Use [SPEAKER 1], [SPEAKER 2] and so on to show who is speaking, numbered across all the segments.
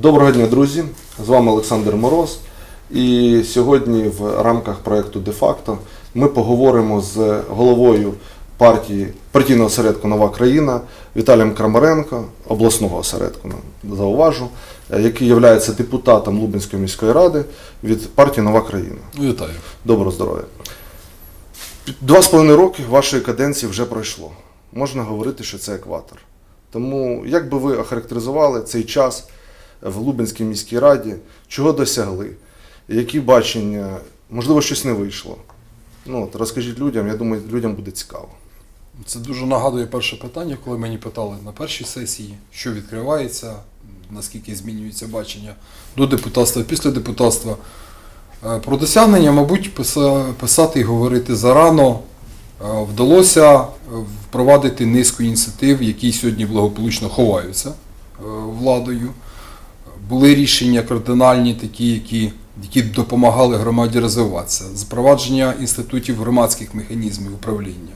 [SPEAKER 1] Доброго дня, друзі! З вами Олександр Мороз. І сьогодні в рамках проєкту Де-факто ми поговоримо з головою партії партійного осередку Нова країна Віталієм Крамаренко, обласного осередку, зауважу, е, який є депутатом Лубенської міської ради від партії Нова країна.
[SPEAKER 2] Вітаю.
[SPEAKER 1] Доброго здоров'я. Два з половиною роки вашої каденції вже пройшло. Можна говорити, що це екватор. Тому як би ви охарактеризували цей час в Лубенській міській раді, чого досягли, які бачення, можливо, щось не вийшло. Ну, от, розкажіть людям, я думаю, людям буде цікаво.
[SPEAKER 2] Це дуже нагадує перше питання, коли мені питали на першій сесії, що відкривається, наскільки змінюється бачення до депутатства, після депутатства. Е, Про досягнення, мабуть, писати і говорити зарано. Е, Вдалося е, впровадити низку ініціатив, які сьогодні благополучно ховаються владою. Були рішення кардинальні, такі, які, які допомагали громаді розвиватися. Запровадження інститутів громадських механізмів управління.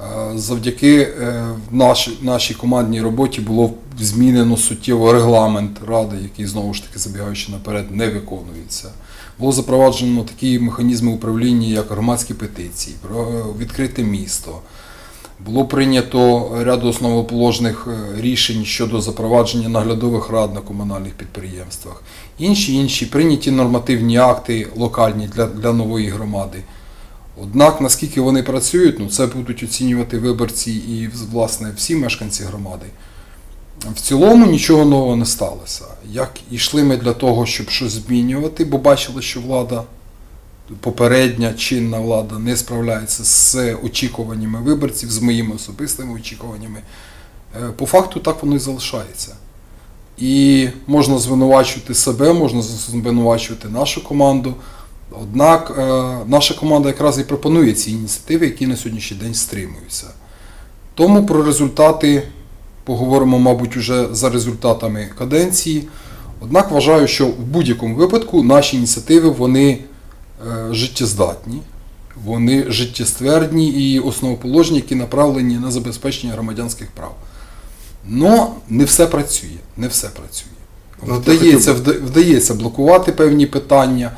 [SPEAKER 2] Е, Завдяки е, нашій, нашій командній роботі було змінено суттєво регламент ради, який знову ж таки забігаючи наперед, не виконується. Було запроваджено такі механізми управління, як громадські петиції, е, відкрите місто. Було прийнято ряд основоположних е, рішень щодо запровадження наглядових рад на комунальних підприємствах. Інші інші прийняті нормативні акти локальні для, для нової громади. Однак, наскільки вони працюють, ну це будуть оцінювати виборці і власне всі мешканці громади. В цілому нічого нового не сталося. Як йшли ми для того, щоб щось змінювати, бо бачили, що влада, попередня чинна влада не справляється з очікуваннями виборців, з моїми особистими очікуваннями. Е, По факту так воно і залишається. І можна звинувачувати себе, можна звинувачувати нашу команду. Однак е, наша команда якраз і пропонує ці ініціативи, які на сьогоднішній день стримуються. Тому про результати поговоримо, мабуть, уже за результатами каденції. Однак вважаю, що в будь-якому випадку наші ініціативи вони життєздатні, вони життєствердні і основоположні, які направлені на забезпечення громадянських прав. Но не все працює. Не все працює.
[SPEAKER 1] Ну,
[SPEAKER 2] Вдається, вдається блокувати певні питання,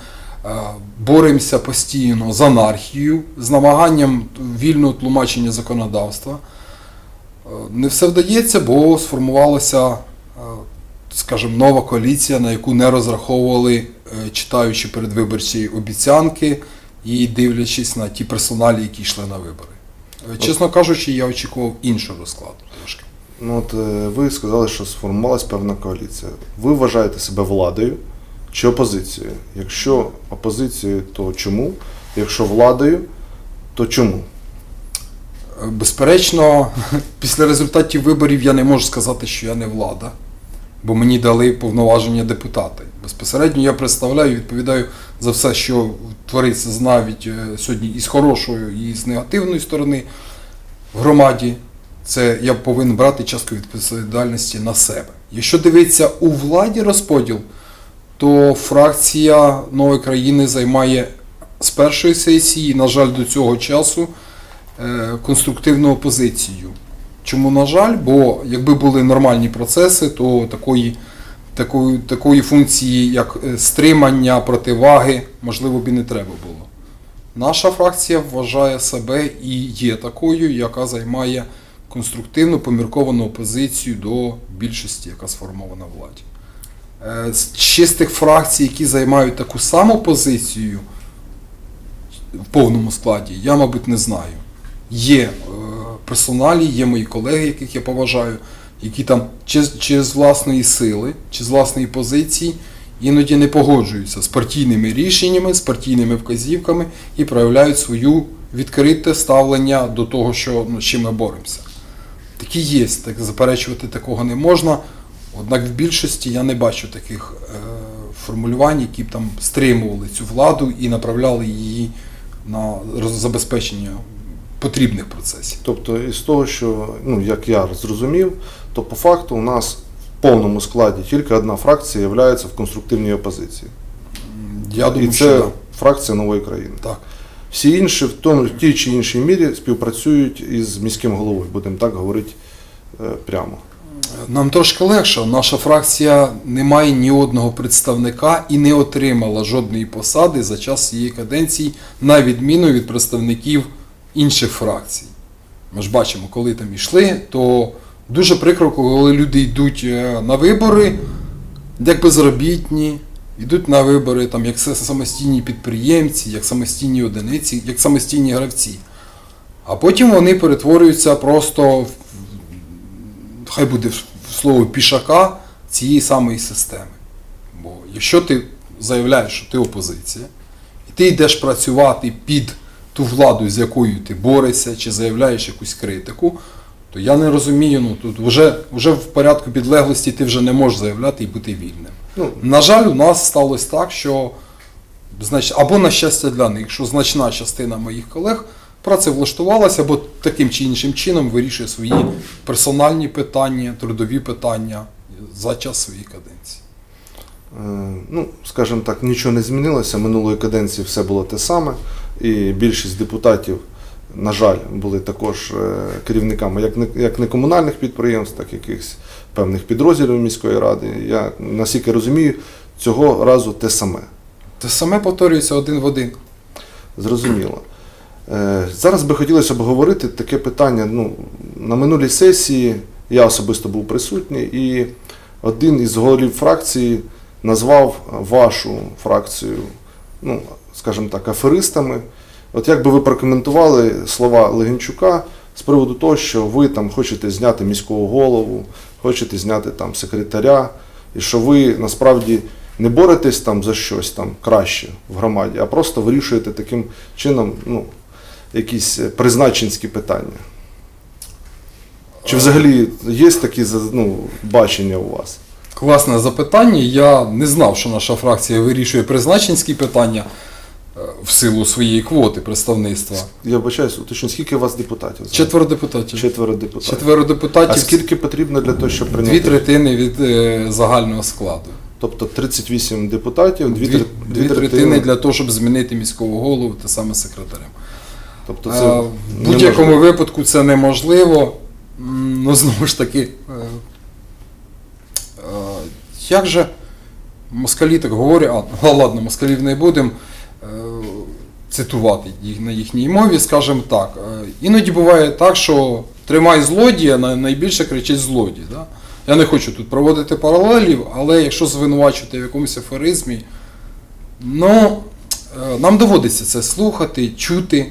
[SPEAKER 2] е, боремося постійно з анархією, з намаганням вільного тлумачення законодавства. Е, Не все вдається, бо сформувалася, е, скажімо, нова коаліція, на яку не розраховували, е, читаючи передвиборчі обіцянки і дивлячись на ті персоналі, які йшли на вибори. Е, Чесно кажучи, я очікував іншого розкладу трошки.
[SPEAKER 1] Ну, от, е, ви сказали, що сформувалась певна коаліція. Ви вважаєте себе владою чи опозицією? Якщо опозицією, то чому? Якщо владою, то чому?
[SPEAKER 2] Е, Безперечно, після результатів виборів я не можу сказати, що я не влада, бо мені дали повноваження депутати. Безпосередньо я представляю і відповідаю за все, що твориться навіть е, сьогодні і з хорошої, і з негативної сторони в громаді. Це я повинен брати частку відповідальності на себе. Якщо дивитися у владі розподіл, то фракція нової країни займає з першої сесії, на жаль, до цього часу е, конструктивну опозицію. Чому, на жаль, бо якби були нормальні процеси, то такої, такої, такої функції, як е, стримання, противаги, можливо, б і не треба було. Наша фракція вважає себе і є такою, яка займає конструктивну, помірковану опозицію до більшості, яка сформована владі. Е, З чистих фракцій, які займають таку саму позицію в повному складі, я, мабуть, не знаю. Є е, персоналі, є мої колеги, яких я поважаю, які там чи, з- чи з власної сили, чи з власної позиції іноді не погоджуються з партійними рішеннями, з партійними вказівками і проявляють свою відкрите ставлення до того, що, ну, чим ми боремося. Такі є, так заперечувати такого не можна. Однак в більшості я не бачу таких е, формулювань, які б там стримували цю владу і направляли її на забезпечення потрібних процесів.
[SPEAKER 1] Тобто, із того, що, ну, як я зрозумів, то по факту у нас в повному складі тільки одна фракція є в конструктивній опозиції.
[SPEAKER 2] Я думаю,
[SPEAKER 1] І
[SPEAKER 2] що
[SPEAKER 1] це
[SPEAKER 2] да.
[SPEAKER 1] фракція нової країни.
[SPEAKER 2] так.
[SPEAKER 1] Всі інші в тому в тій чи іншій мірі співпрацюють із міським головою, будемо так говорити е, прямо.
[SPEAKER 2] Нам трошки легше. Наша фракція не має ні одного представника і не отримала жодної посади за час цієї каденції, на відміну від представників інших фракцій. Ми ж бачимо, коли там йшли, то дуже прикро, коли люди йдуть е, на вибори, як безробітні, йдуть на вибори там, як самостійні підприємці, як самостійні одиниці, як самостійні гравці. А потім вони перетворюються просто в хай буде слово пішака цієї самої системи. Бо якщо ти заявляєш, що ти опозиція, і ти йдеш працювати під ту владу, з якою ти борешся, чи заявляєш якусь критику, то я не розумію, ну тут вже, вже в порядку підлеглості ти вже не можеш заявляти і бути вільним.
[SPEAKER 1] Ну,
[SPEAKER 2] На жаль, у нас сталося так, що значить, або на щастя для них, що значна частина моїх колег працевлаштувалася, або таким чи іншим чином вирішує свої персональні питання, трудові питання за час своєї каденції.
[SPEAKER 1] Е, Ну, скажімо так, нічого не змінилося. Минулої каденції все було те саме. І більшість депутатів, на жаль, були також е, керівниками як не, як не комунальних підприємств, так і якихось певних підрозділів міської ради. Я наскільки розумію, цього разу те саме.
[SPEAKER 2] Те саме повторюється один в один.
[SPEAKER 1] Зрозуміло. Е, Зараз би хотілося обговорити таке питання. Ну, на минулій сесії я особисто був присутній, і один із голів фракції назвав вашу фракцію, ну, скажімо так, аферистами. От як би ви прокоментували слова Легенчука з приводу того, що ви там хочете зняти міського голову, хочете зняти там секретаря, і що ви насправді не боретесь там за щось там краще в громаді, а просто вирішуєте таким чином ну, якісь призначенські питання. Чи взагалі є такі ну, бачення у вас?
[SPEAKER 2] Класне запитання. Я не знав, що наша фракція вирішує призначенські питання е, в силу своєї квоти представництва.
[SPEAKER 1] Я вибачаюсь, уточню, скільки у вас депутатів?
[SPEAKER 2] Четверо депутатів.
[SPEAKER 1] Четверо депутатів.
[SPEAKER 2] Четверо
[SPEAKER 1] А
[SPEAKER 2] депутатів,
[SPEAKER 1] скільки потрібно для того, щоб прийняти?
[SPEAKER 2] дві третини від е, загального складу.
[SPEAKER 1] Тобто 38 депутатів, дві,
[SPEAKER 2] Дві,
[SPEAKER 1] тр-
[SPEAKER 2] дві третини для того, щоб змінити міського голову та саме секретарем.
[SPEAKER 1] Тобто
[SPEAKER 2] Е,
[SPEAKER 1] це
[SPEAKER 2] В будь-якому випадку це неможливо. Ну, знову ж таки, як же москалі так говорять, а ладно, москалів не будемо е, цитувати їх на їхній мові, скажімо так. Е, Іноді буває так, що тримай злодія, на- найбільше кричить злодій. Да? Я не хочу тут проводити паралелів, але якщо звинувачувати в якомусь афоризмі, ну, е, нам доводиться це слухати, чути,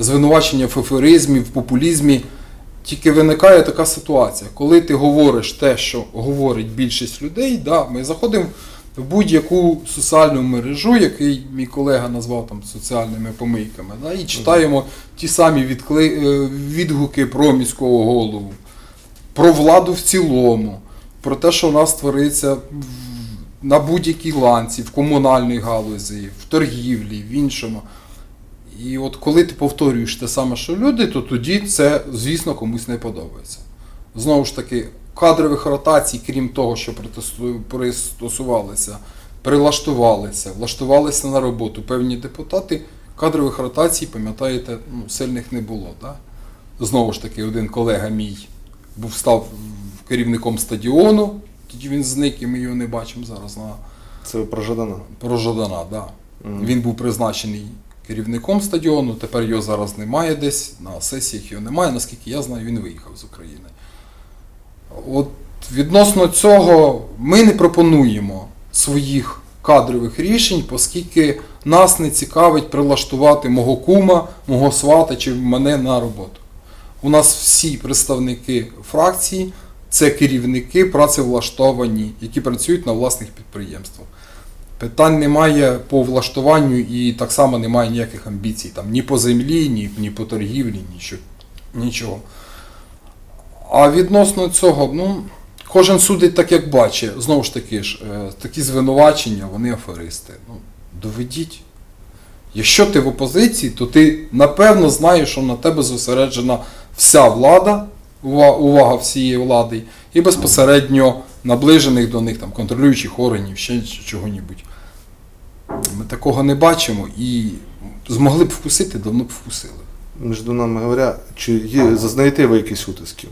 [SPEAKER 2] звинувачення в афоризмі, в популізмі. Тільки виникає така ситуація, коли ти говориш те, що говорить більшість людей, да, ми заходимо в будь-яку соціальну мережу, який мій колега назвав там соціальними помийками, да, і читаємо ті самі відкли... е, відгуки про міського голову, про владу в цілому, про те, що у нас твориться на будь-якій ланці, в комунальній галузі, в торгівлі, в іншому. І от коли ти повторюєш те саме, що люди, то тоді це, звісно, комусь не подобається. Знову ж таки, кадрових ротацій, крім того, що пристосувалися, прилаштувалися, влаштувалися на роботу певні депутати, кадрових ротацій, пам'ятаєте, ну, сильних не було. Да? Знову ж таки, один колега мій був став керівником стадіону, тоді він зник, і ми його не бачимо зараз на
[SPEAKER 1] Це про Жадана.
[SPEAKER 2] про Жадана, да.
[SPEAKER 1] Мгм.
[SPEAKER 2] Він був призначений керівником стадіону, тепер його зараз немає десь, на сесіях його немає, наскільки я знаю, він виїхав з України. От відносно цього ми не пропонуємо своїх кадрових рішень, оскільки нас не цікавить прилаштувати мого кума, мого свата чи мене на роботу. У нас всі представники фракції це керівники працевлаштовані, які працюють на власних підприємствах. Питань немає по влаштуванню і так само немає ніяких амбіцій там, ні по землі, ні, ні по торгівлі, нічого. нічого. А відносно цього, ну, кожен судить так, як бачить. Знову ж таки ж, е, такі звинувачення, вони аферисти. Ну, доведіть. Якщо ти в опозиції, то ти напевно знаєш, що на тебе зосереджена вся влада, увага всієї влади, і безпосередньо наближених до них там, контролюючих органів, ще чого-небудь. Ми такого не бачимо і змогли б вкусити, давно б вкусили.
[SPEAKER 1] Між нами говоря, чи є, зазнаєте ви якісь утисків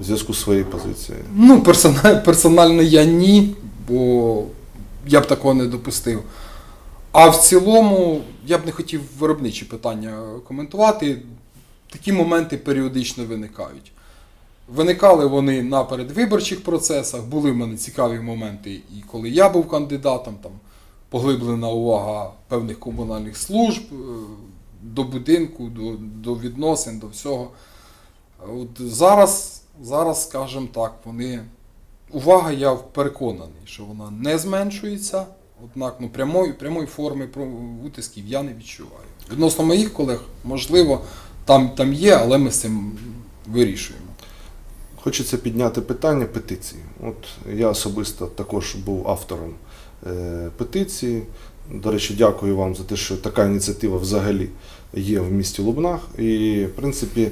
[SPEAKER 1] в зв'язку з своєю позицією?
[SPEAKER 2] Ну, персонально, персонально я ні, бо я б такого не допустив. А в цілому я б не хотів виробничі питання коментувати. Такі моменти періодично виникають. Виникали вони на передвиборчих процесах, були в мене цікаві моменти, і коли я був кандидатом, там поглиблена увага певних комунальних служб е, до будинку, до, до відносин, до всього. От зараз, зараз, скажімо так, вони. Увага, я переконаний, що вона не зменшується, однак ну, прямої, прямої форми утисків я не відчуваю. Відносно моїх колег, можливо, там, там є, але ми з цим вирішуємо.
[SPEAKER 1] Хочеться підняти питання петиції. От я особисто також був автором е, петиції. До речі, дякую вам за те, що така ініціатива взагалі є в місті Лубнах. І, в принципі,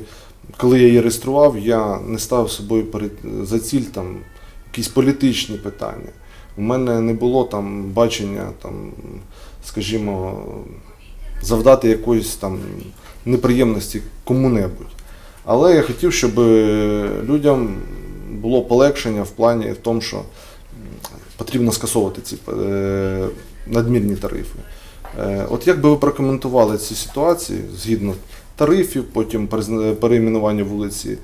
[SPEAKER 1] коли я її реєстрував, я не ставив собою перед за ціль там якісь політичні питання. У мене не було там бачення, там, скажімо, завдати якоїсь там неприємності кому-небудь. Але я хотів, щоб е, людям було полегшення в плані в тому, що потрібно скасовувати ці е, надмірні тарифи. Е, От як би ви прокоментували ці ситуації згідно тарифів, потім перейменування вулиці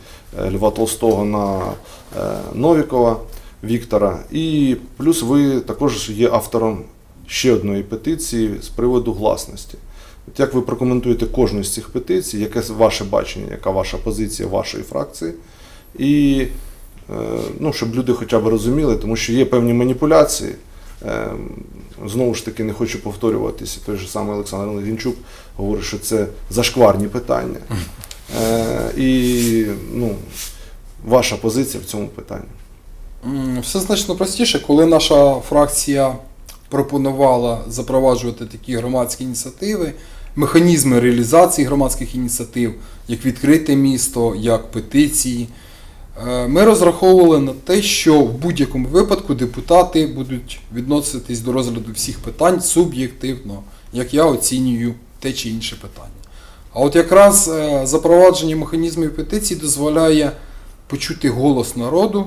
[SPEAKER 1] Льва Толстого на Новікова Віктора, і плюс ви також є автором ще одної петиції з приводу гласності. От як ви прокоментуєте кожну з цих петицій, яке ваше бачення, яка ваша позиція вашої фракції? І е, ну, щоб люди хоча б розуміли, тому що є певні маніпуляції. Е, Знову ж таки, не хочу повторюватися. Той же самий Олександр Легінчук говорить, що це зашкварні питання. Е, І ну, ваша позиція в цьому питанні.
[SPEAKER 2] Все значно простіше, коли наша фракція пропонувала запроваджувати такі громадські ініціативи, механізми реалізації громадських ініціатив, як відкрите місто, як петиції. е, Ми розраховували на те, що в будь-якому випадку депутати будуть відноситись до розгляду всіх питань суб'єктивно, як я оцінюю те чи інше питання. А от якраз е, запровадження механізмів петицій дозволяє почути голос народу,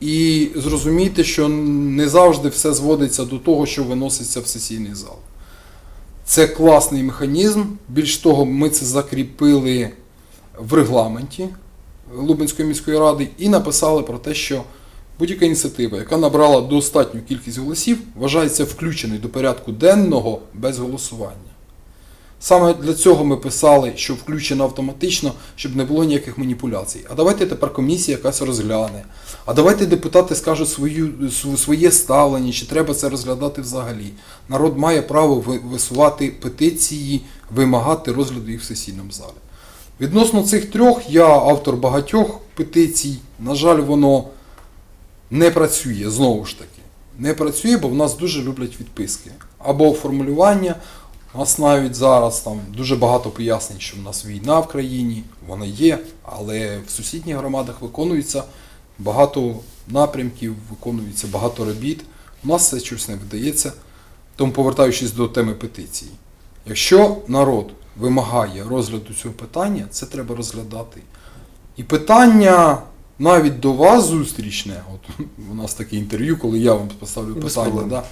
[SPEAKER 2] і зрозуміти, що не завжди все зводиться до того, що виноситься в сесійний зал. Це класний механізм. Більш того, ми це закріпили в регламенті Лубенської міської ради і написали про те, що будь-яка ініціатива, яка набрала достатню кількість голосів, вважається включеною до порядку денного без голосування. Саме для цього ми писали, що включено автоматично, щоб не було ніяких маніпуляцій. А давайте тепер комісія якась розгляне. А давайте депутати скажуть свою, своє ставлення, чи треба це розглядати взагалі. Народ має право висувати петиції, вимагати розгляду їх в сесійному залі. Відносно цих трьох, я автор багатьох петицій. На жаль, воно не працює знову ж таки. Не працює, бо в нас дуже люблять відписки. Або формулювання. Нас навіть зараз там дуже багато пояснень, що в нас війна в країні, вона є, але в сусідніх громадах виконується багато напрямків, виконується багато робіт. У нас це щось не видається. Тому, повертаючись до теми петиції, якщо народ вимагає розгляду цього питання, це треба розглядати. І питання навіть до вас зустрічне, от у нас таке інтерв'ю, коли я вам поставлю питання. Да,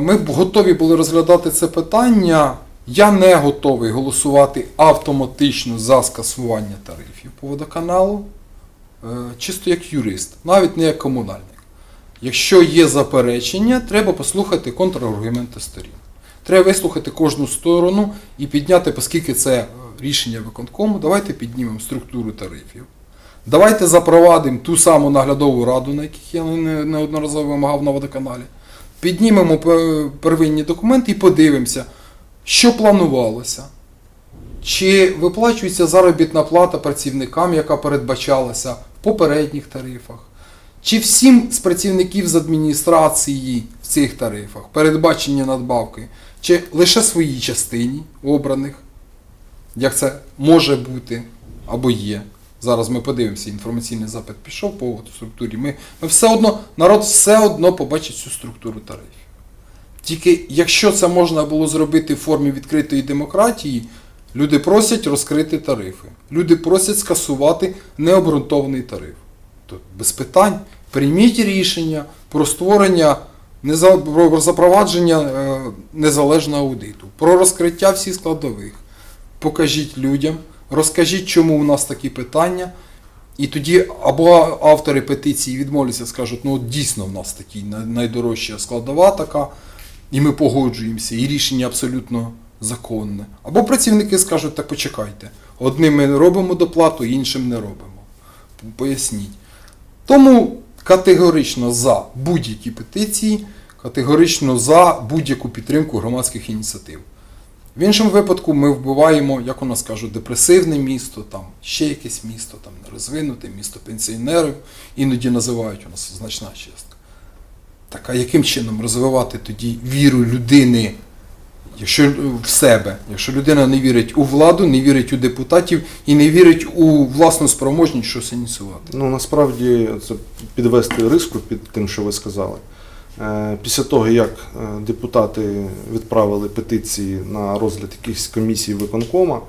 [SPEAKER 2] Ми готові були розглядати це питання. Я не готовий голосувати автоматично за скасування тарифів по водоканалу, е, чисто як юрист, навіть не як комунальник. Якщо є заперечення, треба послухати контраргументи сторін. Треба вислухати кожну сторону і підняти, оскільки це е, рішення виконкому, давайте піднімемо структуру тарифів. Давайте запровадимо ту саму наглядову раду, на яких я неодноразово вимагав на водоканалі. Піднімемо первинні документи і подивимося, що планувалося. Чи виплачується заробітна плата працівникам, яка передбачалася в попередніх тарифах? Чи всім з працівників з адміністрації в цих тарифах передбачені надбавки, чи лише своїй частині обраних, як це може бути або є? Зараз ми подивимося, інформаційний запит пішов по структурі. Ми, ми все одно, народ все одно побачить цю структуру тарифів. Тільки якщо це можна було зробити в формі відкритої демократії, Люди просять розкрити тарифи. Люди просять скасувати необґрунтований тариф. То без питань прийміть рішення про створення про запровадження е, незалежного аудиту, про розкриття всіх складових. Покажіть людям, розкажіть, чому у нас такі питання. І тоді або автори петиції відмовляться, скажуть, ну дійсно в нас такі найдорожча складова така, і ми погоджуємося, і рішення абсолютно законне. Або працівники скажуть, так почекайте, одним ми робимо доплату, іншим не робимо. Поясніть. Тому категорично за будь-які петиції, категорично за будь-яку підтримку громадських ініціатив. В іншому випадку ми вбиваємо, як у нас кажуть, депресивне місто, там ще якесь місто, там нерозвинуте, місто пенсіонерів, іноді називають у нас значна частка. Так а яким чином розвивати тоді віру людини, якщо в себе, якщо людина не вірить у владу, не вірить у депутатів і не вірить у власну спроможність щось ініціювати?
[SPEAKER 1] Ну насправді це підвести риску під тим, що ви сказали. Е, Після того, як е, депутати відправили петиції на розгляд якихось комісій виконкома,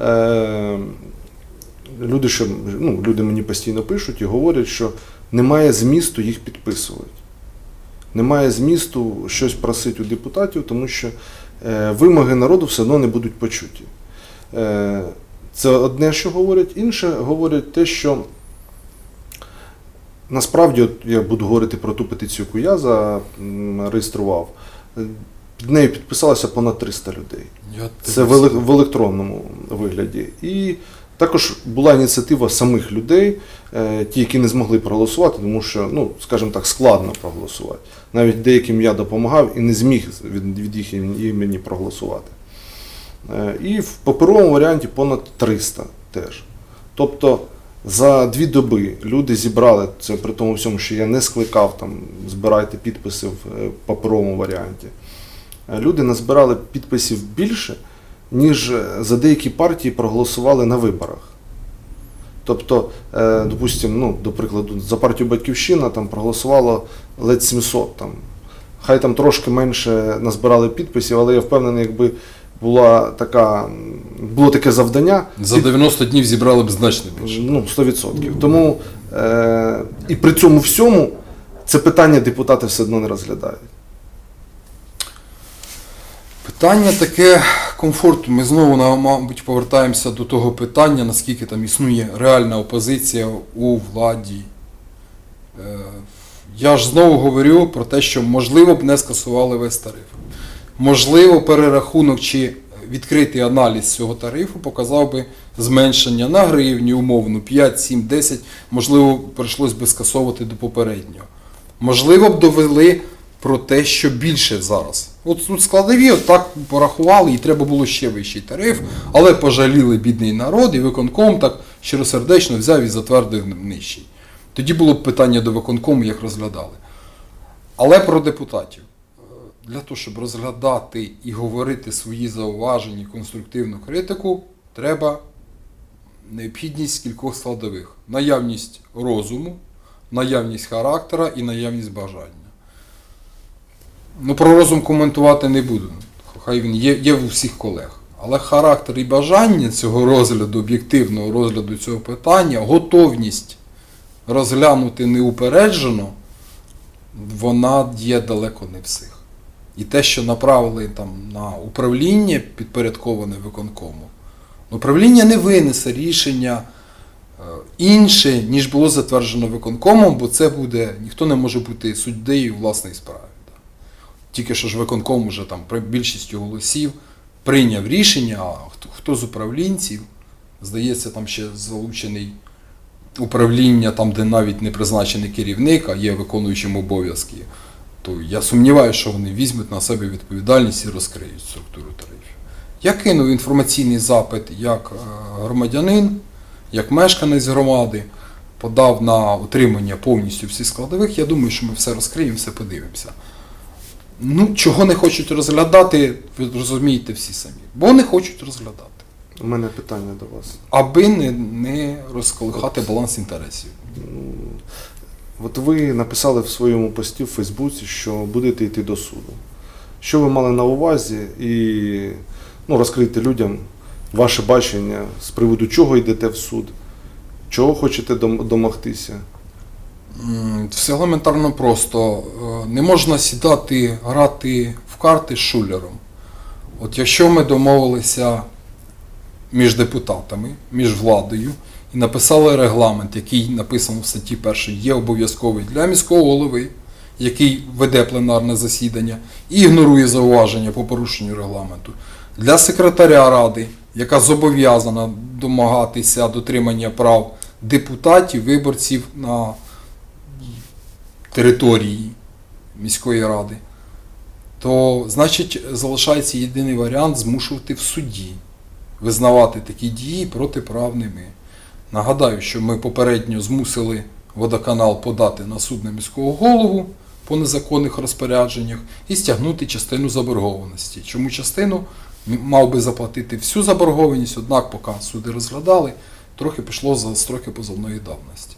[SPEAKER 1] е, люди, що, ну, люди мені постійно пишуть і говорять, що немає змісту їх підписувати. Немає змісту щось просити у депутатів, тому що вимоги народу все одно не будуть почуті. Це одне, що говорять, інше говорять те, що насправді, от я буду говорити про ту петицію, яку я зареєстрував, під нею підписалося понад 300 людей.
[SPEAKER 2] Я
[SPEAKER 1] Це в, еле- в електронному вигляді. І також була ініціатива самих людей, е, ті, які не змогли проголосувати, тому що, ну, скажімо так, складно проголосувати. Навіть деяким я допомагав і не зміг від, від їх ім- імені проголосувати. Е, І в паперовому варіанті понад 300 теж. Тобто за дві доби люди зібрали це при тому всьому, що я не скликав там збирайте підписи в е, паперовому варіанті. Е, Люди назбирали підписів більше, ніж е, за деякі партії проголосували на виборах. Тобто, допустимо, ну, до прикладу, за партію Батьківщина там проголосувало ледь 700. Там. Хай там трошки менше назбирали підписів, але я впевнений, якби була така, було таке завдання,
[SPEAKER 2] За 90 днів зібрали б значно більше.
[SPEAKER 1] Ну, 100%. Тому е, і при цьому всьому це питання депутати все одно не розглядають.
[SPEAKER 2] Питання таке комфорту. Ми знову, мабуть, повертаємося до того питання, наскільки там існує реальна опозиція у владі. Е, Я ж знову говорю про те, що можливо б не скасували весь тариф. Можливо, перерахунок чи відкритий аналіз цього тарифу показав би зменшення на гривні, умовно, 5, 7, 10, можливо, прийшлось би скасовувати до попереднього. Можливо б довели про те, що більше зараз. От тут складові, от так порахували, і треба було ще вищий тариф, але пожаліли бідний народ, і виконком так щиросердечно взяв і затвердив нижчий. Тоді було б питання до виконкому, як розглядали. Але про депутатів. Для того, щоб розглядати і говорити свої зауваження, конструктивну критику, треба необхідність кількох складових: наявність розуму, наявність характера і наявність бажання. Ну, про розум коментувати не буду. Хай він є, є в усіх колег. Але характер і бажання цього розгляду, об'єктивного розгляду цього питання, готовність розглянути неупереджено, вона є далеко не всіх. І те, що направили там на управління, підпорядковане виконкому, управління не винесе рішення е, інше, ніж було затверджено виконкомом, бо це буде, ніхто не може бути суддею у власній справі. Тільки що ж виконком уже там більшістю голосів прийняв рішення, а хто, хто з управлінців, здається, там ще залучений управління, там, де навіть не призначений керівник, а є виконуючим обов'язки, то я сумніваюся, що вони візьмуть на себе відповідальність і розкриють структуру тарифів. Я кинув інформаційний запит як е, громадянин, як мешканець громади, подав на отримання повністю всіх складових. Я думаю, що ми все розкриємо, все подивимося. Ну, чого не хочуть розглядати, ви розумієте всі самі. Бо не хочуть розглядати.
[SPEAKER 1] У мене питання до вас.
[SPEAKER 2] Аби не, не розколихати баланс інтересів.
[SPEAKER 1] От ви написали в своєму пості в Фейсбуці, що будете йти до суду. Що ви мали на увазі і ну, розкрити людям, ваше бачення з приводу чого йдете в суд, чого хочете домогтися.
[SPEAKER 2] Все елементарно просто. Е, Не можна сідати, грати в карти з шулером. От якщо ми домовилися між депутатами, між владою і написали регламент, який написано в статті 1, є обов'язковий для міського голови, який веде пленарне засідання і ігнорує зауваження по порушенню регламенту, для секретаря ради, яка зобов'язана домагатися дотримання прав депутатів, виборців на території міської ради, то значить залишається єдиний варіант змушувати в суді визнавати такі дії протиправними. Нагадаю, що ми попередньо змусили водоканал подати на суд на міського голову по незаконних розпорядженнях і стягнути частину заборгованості. Чому частину мав би заплатити всю заборгованість, однак, поки суди розглядали, трохи пішло за строки позовної давності.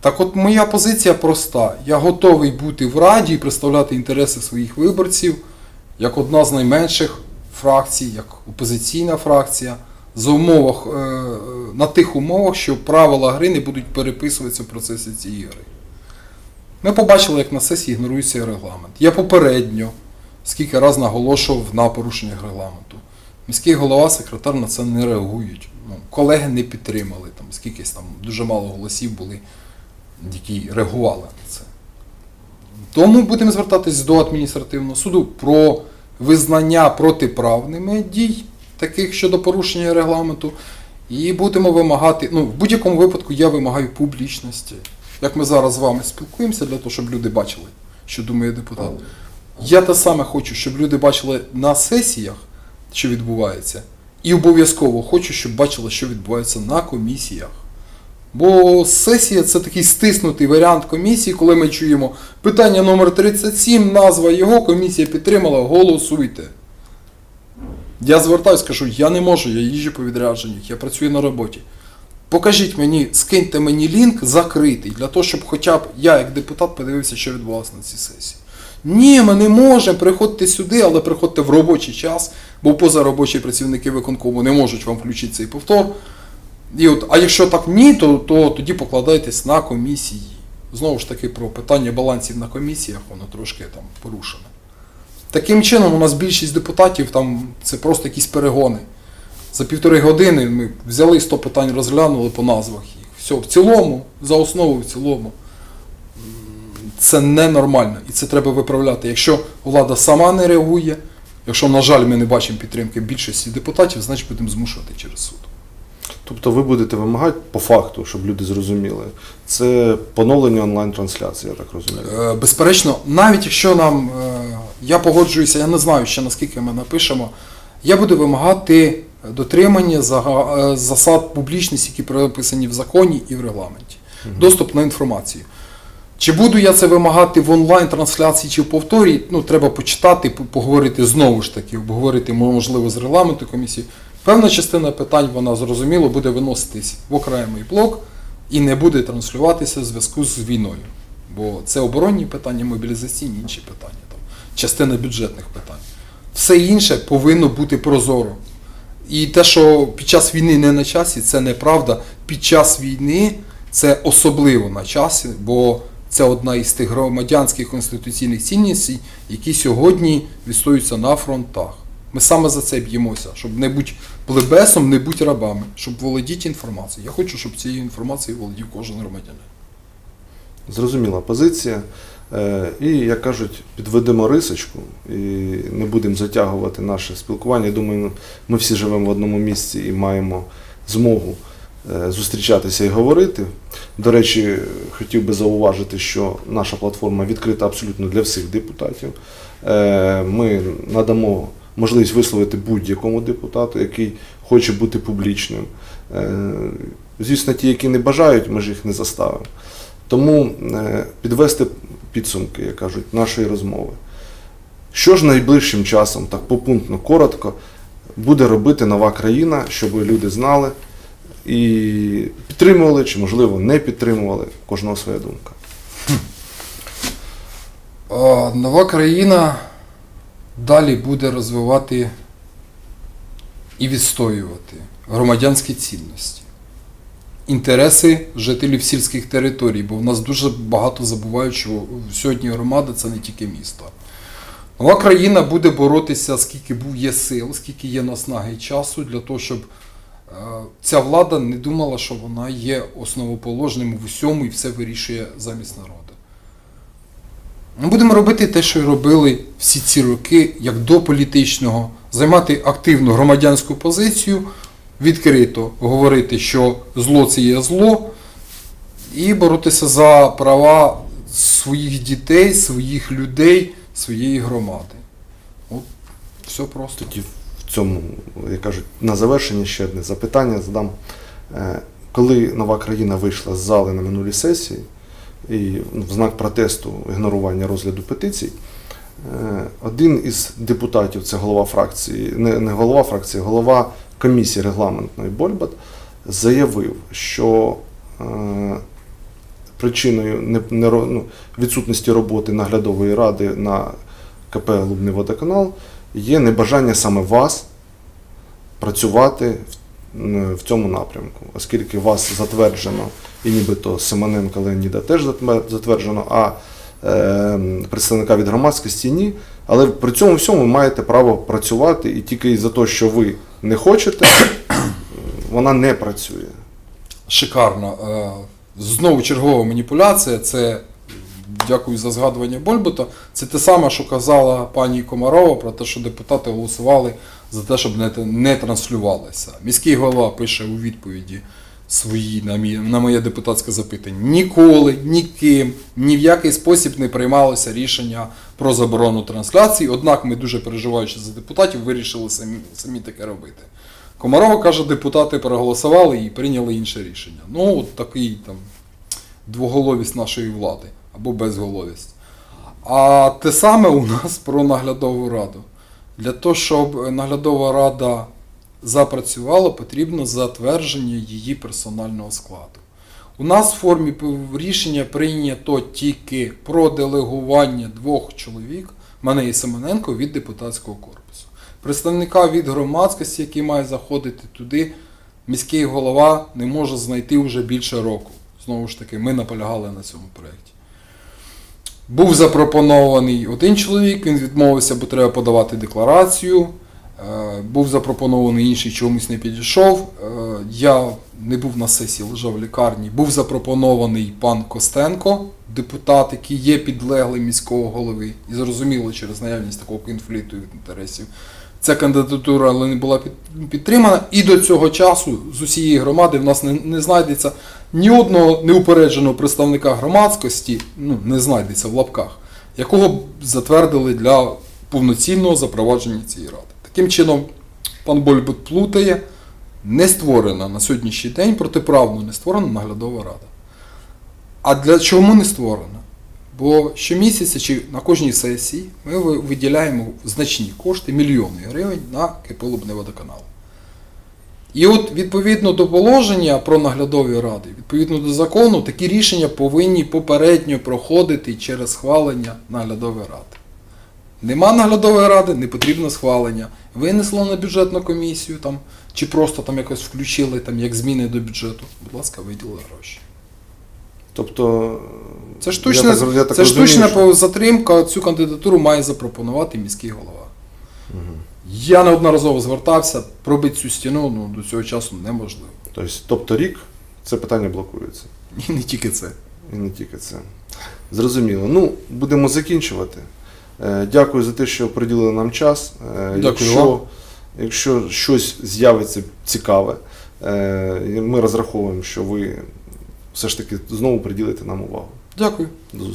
[SPEAKER 2] Так от моя позиція проста. Я готовий бути в Раді і представляти інтереси своїх виборців як одна з найменших фракцій, як опозиційна фракція, за умовах, е, на тих умовах, що правила гри не будуть переписуватися в процесі цієї гри. Ми побачили, як на сесії ігнорується регламент. Я попередньо скільки раз наголошував на порушеннях регламенту. Міський голова, секретар на це не реагують. Ну, колеги не підтримали, там, скількись там дуже мало голосів були, які реагували на це. Тому будемо звертатись до адміністративного суду про визнання протиправними дій, таких щодо порушення регламенту, і будемо вимагати, ну, в будь-якому випадку я вимагаю публічності. Як ми зараз з вами спілкуємося, для того, щоб люди бачили, що думає депутат. Я те саме хочу, щоб люди бачили на сесіях, що відбувається, і обов'язково хочу, щоб бачили, що відбувається на комісіях. Бо сесія це такий стиснутий варіант комісії, коли ми чуємо питання номер 37, назва його, комісія підтримала, голосуйте. Я звертаюсь, кажу, я не можу, я їжджу по відрядженнях, я працюю на роботі. Покажіть мені, скиньте мені лінк закритий, для того, щоб хоча б я, як депутат, подивився, що відбувалося на цій сесії. Ні, ми не можемо, приходьте сюди, але приходьте в робочий час, бо позаробочі працівники виконкому не можуть вам включити цей повтор. І от, а якщо так ні, то, то тоді покладайтесь на комісії. Знову ж таки, про питання балансів на комісіях, воно трошки там порушене. Таким чином, у нас більшість депутатів там це просто якісь перегони. За півтори години ми взяли 100 питань, розглянули по назвах їх. Все, в цілому, за основу в цілому. Це ненормально і це треба виправляти. Якщо влада сама не реагує, якщо, на жаль, ми не бачимо підтримки більшості депутатів, значить будемо змушувати через суд.
[SPEAKER 1] Тобто ви будете вимагати по факту, щоб люди зрозуміли. Це поновлення онлайн-трансляції, я так розумію.
[SPEAKER 2] Е, Безперечно, навіть якщо нам е, я погоджуюся, я не знаю ще наскільки ми напишемо, я буду вимагати дотримання е, засад публічності, які прописані в законі і в регламенті. Доступ на інформацію. Чи буду я це вимагати в онлайн-трансляції чи в повторі, ну треба почитати, поговорити знову ж таки, обговорити можливо з регламенту комісії. Певна частина питань, вона зрозуміло буде виноситись в окремий блок і не буде транслюватися в зв'язку з війною. Бо це оборонні питання, мобілізаційні інші питання, там, частина бюджетних питань. Все інше повинно бути прозоро. І те, що під час війни не на часі, це неправда. Під час війни це особливо на часі, бо це одна із тих громадянських конституційних цінностей, які сьогодні відстоюються на фронтах. Ми саме за це б'ємося, щоб не бути плебесом, не бути рабами, щоб володіти інформацією. Я хочу, щоб цією інформацією володів кожен громадянин.
[SPEAKER 1] Зрозуміла позиція. Е, І, як кажуть, підведемо рисочку і не будемо затягувати наше спілкування. Думаю, ми всі живемо в одному місці і маємо змогу е, зустрічатися і говорити. До речі, хотів би зауважити, що наша платформа відкрита абсолютно для всіх депутатів. Е, Ми надамо можливість висловити будь-якому депутату, який хоче бути публічним. Е, Звісно, ті, які не бажають, ми ж їх не заставимо. Тому е, підвести підсумки, як кажуть, нашої розмови. Що ж найближчим часом, так попунктно, коротко, буде робити нова країна, щоб люди знали і підтримували, чи, можливо, не підтримували кожного своя думка.
[SPEAKER 2] Нова країна далі буде розвивати і відстоювати громадянські цінності, інтереси жителів сільських територій, бо в нас дуже багато забувають, що сьогодні громада це не тільки місто. Нова країна буде боротися, скільки був є сил, скільки є наснаги і часу для того, щоб е, ця влада не думала, що вона є основоположним в усьому і все вирішує замість народу. Ми будемо робити те, що робили всі ці роки, як до політичного, займати активну громадянську позицію, відкрито говорити, що зло це є зло, і боротися за права своїх дітей, своїх людей, своєї громади. От все просто.
[SPEAKER 1] Тоді в цьому, як кажуть, на завершення ще одне запитання задам. Е, Коли нова країна вийшла з зали на минулій сесії і ну, в знак протесту ігнорування розгляду петицій, е, один із депутатів, це голова фракції, не, не голова фракції, голова комісії регламентної Больбат, заявив, що е, причиною не, не, ну, відсутності роботи наглядової ради на КП Лубний водоканал є небажання саме вас працювати в, в цьому напрямку, оскільки вас затверджено, і нібито Симоненка Леоніда теж затверджено, а е, представника від громадськості ні. Але при цьому всьому ви маєте право працювати, і тільки за те, що ви не хочете, вона не працює.
[SPEAKER 2] Шикарно. Е, Знову чергова маніпуляція. Це дякую за згадування Больбота. Це те саме, що казала пані Комарова про те, що депутати голосували за те, щоб не, транслювалося. Міський голова пише у відповіді свої на, мій, на моє депутатське запитання. Ніколи, ніким, ні в який спосіб не приймалося рішення про заборону трансляції. Однак ми дуже переживаючи за депутатів, вирішили самі, самі таке робити. Комарова каже, депутати переголосували і прийняли інше рішення. Ну, от такий там двоголовість нашої влади або безголовість. А те саме у нас про наглядову раду. Для того, щоб наглядова рада запрацювала, потрібно затвердження її персонального складу. У нас в формі рішення прийнято тільки про делегування двох чоловік, мене і Семененко, від депутатського корпусу. Представника від громадськості, який має заходити туди, міський голова не може знайти вже більше року. Знову ж таки, ми наполягали на цьому проєкті. Був запропонований один чоловік, він відмовився, бо треба подавати декларацію. Е, Був запропонований інший, чомусь не підійшов. Е, Я не був на сесії, лежав в лікарні. Був запропонований пан Костенко, депутат, який є підлеглим міського голови. І зрозуміло через наявність такого конфлікту інтересів. Ця кандидатура але не була підтримана. І до цього часу з усієї громади в нас не, не знайдеться ні одного неупередженого представника громадськості, ну не знайдеться в лапках, якого б затвердили для повноцінного запровадження цієї ради. Таким чином, пан Больбут плутає, не створена на сьогоднішній день протиправно не створена наглядова рада. А для чому не створена? Бо щомісяця чи на кожній сесії ми виділяємо значні кошти, мільйони гривень на КП Лубний водоканал. І от відповідно до положення про наглядові ради, відповідно до закону, такі рішення повинні попередньо проходити через схвалення наглядової ради. Нема наглядової ради, не потрібно схвалення. Винесло на бюджетну комісію там, чи просто там якось включили там, як зміни до бюджету. Будь ласка, виділили гроші.
[SPEAKER 1] Тобто,
[SPEAKER 2] Це штучна,
[SPEAKER 1] я так, я так
[SPEAKER 2] це
[SPEAKER 1] розумію,
[SPEAKER 2] штучна
[SPEAKER 1] що-
[SPEAKER 2] затримка, цю кандидатуру має запропонувати міський голова.
[SPEAKER 1] Мгм.
[SPEAKER 2] Я неодноразово звертався, пробити цю стіну ну, до цього часу неможливо.
[SPEAKER 1] Тобто, тобто рік це питання блокується.
[SPEAKER 2] І не тільки це.
[SPEAKER 1] І не тільки це. Зрозуміло. Ну, будемо закінчувати. Е, Дякую за те, що приділили нам час. Е,
[SPEAKER 2] Дякую
[SPEAKER 1] якщо,
[SPEAKER 2] вам.
[SPEAKER 1] якщо щось з'явиться цікаве, е, ми розраховуємо, що ви все ж таки знову приділите нам увагу.
[SPEAKER 2] Дякую.
[SPEAKER 1] До зустрічі.